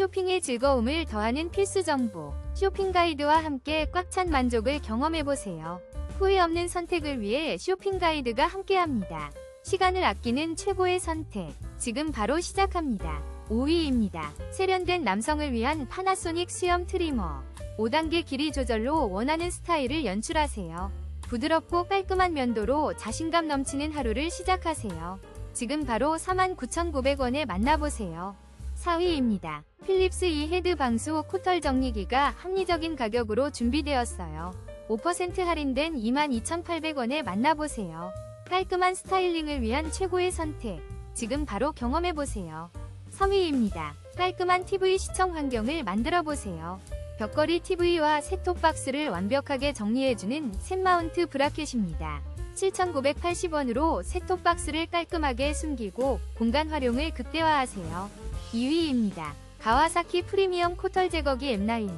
쇼핑의 즐거움을 더하는 필수 정보. 쇼핑 가이드와 함께 꽉 찬 만족을 경험해보세요. 후회 없는 선택을 위해 쇼핑 가이드가 함께합니다. 시간을 아끼는 최고의 선택. 지금 바로 시작합니다. 5위입니다. 세련된 남성을 위한 파나소닉 수염 트리머. 5단계 길이 조절로 원하는 스타일을 연출하세요. 부드럽고 깔끔한 면도로 자신감 넘치는 하루를 시작하세요. 지금 바로 49,900원에 만나보세요. 4위입니다. 필립스 이 헤드 방수 코털 정리기가 합리적인 가격으로 준비되었어요. 5% 할인된 22,800원에 만나보세요. 깔끔한 스타일링을 위한 최고의 선택. 지금 바로 경험해보세요. 3위입니다. 깔끔한 TV 시청 환경을 만들어보세요. 벽걸이 TV와 셋톱박스를 완벽하게 정리해주는 셋마운트 브라켓입니다. 7,980원으로 셋톱박스를 깔끔하게 숨기고 공간 활용을 극대화하세요. 2위입니다. 가와사키 프리미엄 코털 제거기 M9.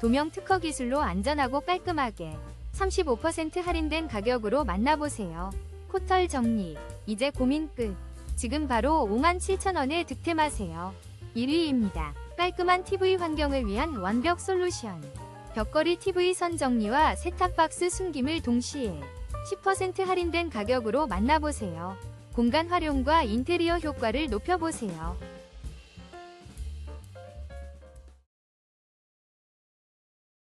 도명 특허 기술로 안전하고 깔끔하게 35% 할인된 가격으로 만나보세요. 코털 정리. 이제 고민 끝. 지금 바로 57,000원에 득템하세요. 1위입니다. 깔끔한 TV 환경을 위한 완벽 솔루션. 벽걸이 TV 선 정리와 세탁박스 숨김을 동시에 10% 할인된 가격으로 만나보세요. 공간 활용과 인테리어 효과를 높여보세요.